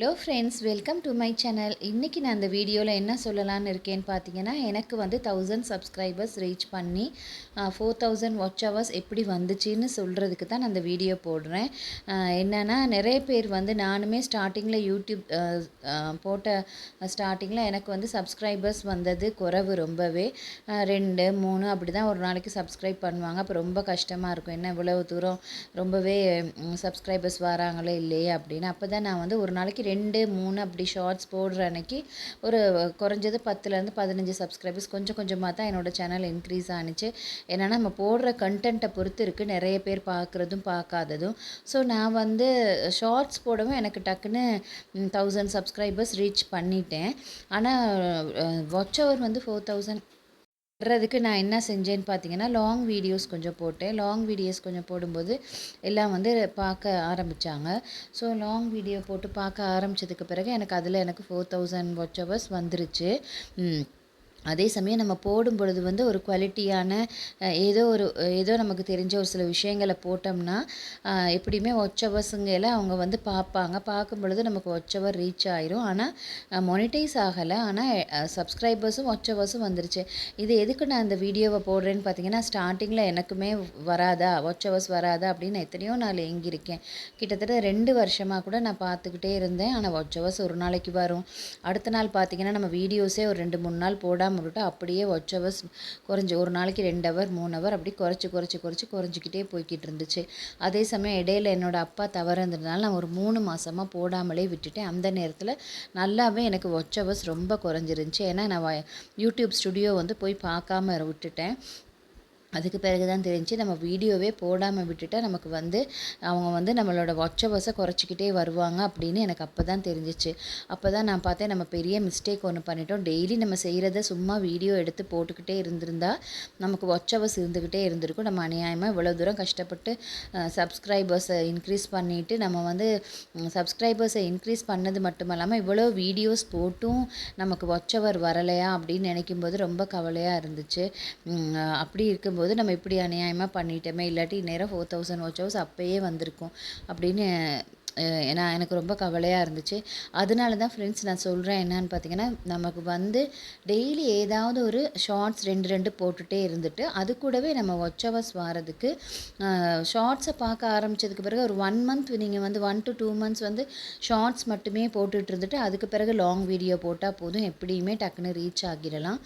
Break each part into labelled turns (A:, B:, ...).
A: Hello friends welcome to my channel இன்றைக்கி நான் அந்த வீடியோவில் என்ன சொல்லலான்னு இருக்கேன்னு பார்த்தீங்கன்னா எனக்கு வந்து தௌசண்ட் சப்ஸ்கிரைபர்ஸ் ரீச் பண்ணி ஃபோர் தௌசண்ட் வாட்ச் ஹவர்ஸ் எப்படி வந்துச்சுன்னு சொல்கிறதுக்கு தான் நான் அந்த வீடியோ போடுறேன். என்னென்னா நிறைய பேர் வந்து நானுமே ஸ்டார்டிங்கில் யூடியூப் போட்ட ஸ்டார்டிங்கில் எனக்கு வந்து சப்ஸ்கிரைபர்ஸ் வந்தது குறைவு ரொம்பவே. ரெண்டு மூணு அப்படி தான் ஒரு நாளைக்கு சப்ஸ்கிரைப் பண்ணுவாங்க. அப்போ ரொம்ப கஷ்டமாக இருக்கும். என்ன இவ்வளவு தூரம் ரொம்பவே சப்ஸ்கிரைபர்ஸ் வராங்களே இல்லையே அப்படின்னு. அப்போ தான் நான் வந்து ஒரு நாளைக்கு ரெண்டு மூணு அப்படி ஷார்ட்ஸ் போடுற அன்னைக்கு ஒரு குறைஞ்சது பத்துலேருந்து பதினஞ்சு சப்ஸ்கிரைபர்ஸ் கொஞ்சம் கொஞ்சமாக தான் என்னோடய சேனல் இன்க்ரீஸ் ஆனிச்சு. என்னென்னா நம்ம போடுற கண்டென்ட்டை பொறுத்து இருக்குது நிறைய பேர் பார்க்குறதும் பார்க்காததும் ஸோ நான் வந்து ஷார்ட்ஸ் போடவும் எனக்கு டக்குன்னு தௌசண்ட் சப்ஸ்கிரைபர்ஸ் ரீச் பண்ணிட்டேன். ஆனால் வாட்ச் ஹவர் வந்து ஃபோர் தௌசண்ட் வர்றதுக்கு நான் என்ன செஞ்சேன்னு பார்த்தீங்கன்னா லாங் வீடியோஸ் கொஞ்சம் போட்டேன். லாங் வீடியோஸ் கொஞ்சம் போடும்போது எல்லாம் வந்து பார்க்க ஆரம்பித்தாங்க ஸோ லாங் வீடியோ போட்டு பார்க்க ஆரம்பித்ததுக்கு பிறகு எனக்கு அதில் எனக்கு ஃபோர் தௌசண்ட் வாட்ச் ஹவர்ஸ் வந்துருச்சு. அதே சமயம் நம்ம போடும் பொழுது வந்து ஒரு குவாலிட்டியான ஏதோ ஒரு ஏதோ நமக்கு தெரிஞ்ச ஒரு சில விஷயங்களை போட்டோம்னா எப்படியுமே ஒச்சவர்ஸுங்கையில் அவங்க வந்து பார்ப்பாங்க. பார்க்கும் பொழுது நமக்கு ஒச்சவர் ரீச் ஆயிரும். ஆனால் மொனிட்டைஸ் ஆகலை. ஆனால் சப்ஸ்கிரைபர்ஸும் ஒச்சவர்ஸும் வந்துருச்சு. இது எதுக்கு நான் இந்த வீடியோவை போடுறேன்னு பார்த்தீங்கன்னா ஸ்டார்டிங்கில் எனக்குமே வராதா? ஒச்சவர்ஸ் வராதா? அப்படின்னு எத்தனையோ நாள் எங்கியிருக்கேன் கிட்டத்தட்ட ரெண்டு வருஷமாக கூட நான் பார்த்துக்கிட்டே இருந்தேன். ஆனால் ஒச்சவர்ஸ் ஒரு நாளைக்கு வரும். அடுத்த நாள் பார்த்தீங்கன்னா நம்ம வீடியோஸே ஒரு ரெண்டு மூணு நாள் போடாமல் விட்டு அப்படியே ஒச் ஹவர்ஸ் குறைஞ்சி ஒரு நாளைக்கு ரெண்டு ஹவர் மூணு ஹவர் அப்படி குறைச்சி குறைச்சி குறைச்சி குறைஞ்சிக்கிட்டே போய்கிட்டு இருந்துச்சு. அதே சமயம் இடையில என்னோடய அப்பா தவறுன்றதுனால நான் ஒரு மூணு மாதமாக போடாமலே விட்டுட்டேன். அந்த நேரத்தில் நல்லாவே எனக்கு ஒச் ஹவர்ஸ் ரொம்ப குறைஞ்சிருந்துச்சு. ஏன்னா நான் யூடியூப் ஸ்டுடியோ வந்து போய் பார்க்காம விட்டுட்டேன். அதுக்கு பிறகு தான் தெரிஞ்சு நம்ம வீடியோவே போடாமல் விட்டுட்டால் நமக்கு வந்து அவங்க வந்து நம்மளோட வாட்சவர்ஸை குறைச்சிக்கிட்டே வருவாங்க அப்படின்னு எனக்கு அப்போ தான் தெரிஞ்சிச்சு. அப்போ தான் நான் பார்த்தேன் நம்ம பெரிய மிஸ்டேக் ஒன்று பண்ணிட்டோம். டெய்லி நம்ம செய்கிறத சும்மா வீடியோ எடுத்து போட்டுக்கிட்டே இருந்திருந்தா நமக்கு வாட்சவர்ஸ் இருந்துக்கிட்டே இருந்திருக்கும். நம்ம அநியாயமாக இவ்வளோ தூரம் கஷ்டப்பட்டு சப்ஸ்கிரைபர்ஸை இன்க்ரீஸ் பண்ணிவிட்டு நம்ம வந்து சப்ஸ்கிரைபர்ஸை இன்க்ரீஸ் பண்ணது மட்டும் இல்லாமல் இவ்வளோ வீடியோஸ் போட்டும் நமக்கு வாட்சவர் வரலையா அப்படின்னு நினைக்கும் போது ரொம்ப கவலையாக இருந்துச்சு. அப்படி இருக்கும்போது போது நம்ம இப்படி அநியாயமாக பண்ணிட்டோமே இல்லாட்டி இந்நேரம் ஃபோர் தௌசண்ட் வாட்ச் ஹவர்ஸ் அப்போயே வந்திருக்கும். அப்படின்னு ஏன்னா எனக்கு ரொம்ப கவலையாக இருந்துச்சு. அதனால தான் ஃப்ரெண்ட்ஸ் நான் சொல்கிறேன் என்னன்னு பார்த்தீங்கன்னா நமக்கு வந்து டெய்லி ஏதாவது ஒரு ஷார்ட்ஸ் ரெண்டு ரெண்டு போட்டுகிட்டே இருந்துட்டு அது கூடவே நம்ம ஒச் ஹவர்ஸ் வரதுக்கு ஷார்ட்ஸை பார்க்க ஆரம்பித்ததுக்கு பிறகு ஒரு ஒன் மந்த் நீங்கள் வந்து ஒன் டு டூ மந்த்ஸ் வந்து ஷார்ட்ஸ் மட்டுமே போட்டுட்டு இருந்துட்டு அதுக்கு பிறகு லாங் வீடியோ போட்டால் போதும். எப்படியுமே டக்குன்னு ரீச் ஆகிடலாம்.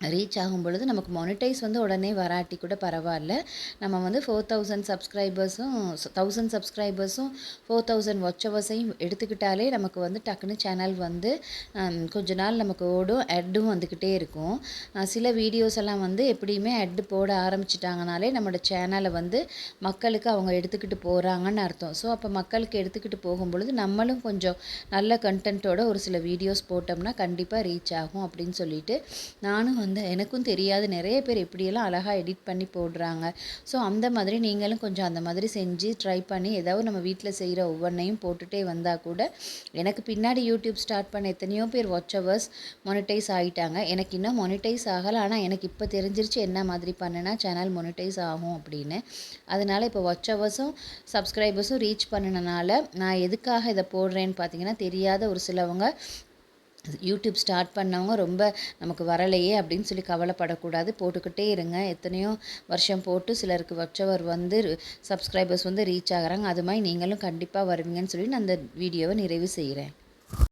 A: ரீச் ஆகும் பொழுது நமக்கு மானிட்டைஸ் வந்து உடனே வராட்டி கூட பரவாயில்ல. நம்ம வந்து ஃபோர் தௌசண்ட் சப்ஸ்கிரைபர்ஸும் தௌசண்ட் சப்ஸ்கிரைபர்ஸும் ஃபோர் தௌசண்ட் வாட்ச் அவர்ஸையும் எடுத்துக்கிட்டாலே நமக்கு வந்து டக்குன்னு சேனல் வந்து கொஞ்ச நாள் நமக்கு ஓடும் அட்டும் வந்துக்கிட்டே இருக்கும். சில வீடியோஸ் எல்லாம் வந்து எப்படியுமே அட் போட ஆரம்பிச்சிட்டாங்கனாலே நம்மளோட சேனலை வந்து மக்களுக்கு அவங்க எடுத்துக்கிட்டு போகிறாங்கன்னு அர்த்தம். ஸோ அப்போ மக்களுக்கு எடுத்துக்கிட்டு போகும் பொழுது நம்மளும் கொஞ்சம் நல்ல கண்டென்ட்டோட ஒரு சில வீடியோஸ் போட்டோம்னா கண்டிப்பாக ரீச் ஆகும் அப்படின்னு சொல்லிட்டு நானும் வந்து எனக்கும் தெரியாது. நிறைய பேர் எப்படியெல்லாம் அழகாக எடிட் பண்ணி போடுறாங்க. ஸோ அந்த மாதிரி நீங்களும் கொஞ்சம் அந்த மாதிரி செஞ்சு ட்ரை பண்ணி ஏதாவது நம்ம வீட்டில் செய்கிற ஒவ்வொன்றையும் போட்டுகிட்டே வந்தால் கூட எனக்கு பின்னாடி யூடியூப் ஸ்டார்ட் பண்ண எத்தனையோ பேர் வாட்ச் அவர்ஸ் மொனிட்டைஸ் ஆகிட்டாங்க எனக்கு இன்னும் மொனிட்டைஸ் ஆகலை. ஆனால் எனக்கு இப்போ தெரிஞ்சிருச்சு என்ன மாதிரி பண்ணுனா சேனல் மொனிட்டைஸ் ஆகும் அப்படின்னு. அதனால் இப்போ வாட்ச் அவர்ஸும் சப்ஸ்கிரைபர்ஸும் ரீச் பண்ணினால நான் எதுக்காக இதை போடுறேன்னு பார்த்தீங்கன்னா தெரியாத ஒரு சிலவங்க யூடியூப் ஸ்டார்ட் பண்ணவங்க ரொம்ப நமக்கு வரலையே அப்படின்னு சொல்லி கவலைப்படக்கூடாது. போட்டுக்கிட்டே இருங்க. எத்தனையோ வருஷம் போட்டு சிலருக்கு வச்சவர் வந்து சப்ஸ்கிரைபர்ஸ் வந்து ரீச் ஆகிறாங்க. அது மாதிரி நீங்களும் கண்டிப்பாக வருவீங்கன்னு சொல்லி நான் அந்த வீடியோவை நிறைவு செய்கிறேன்.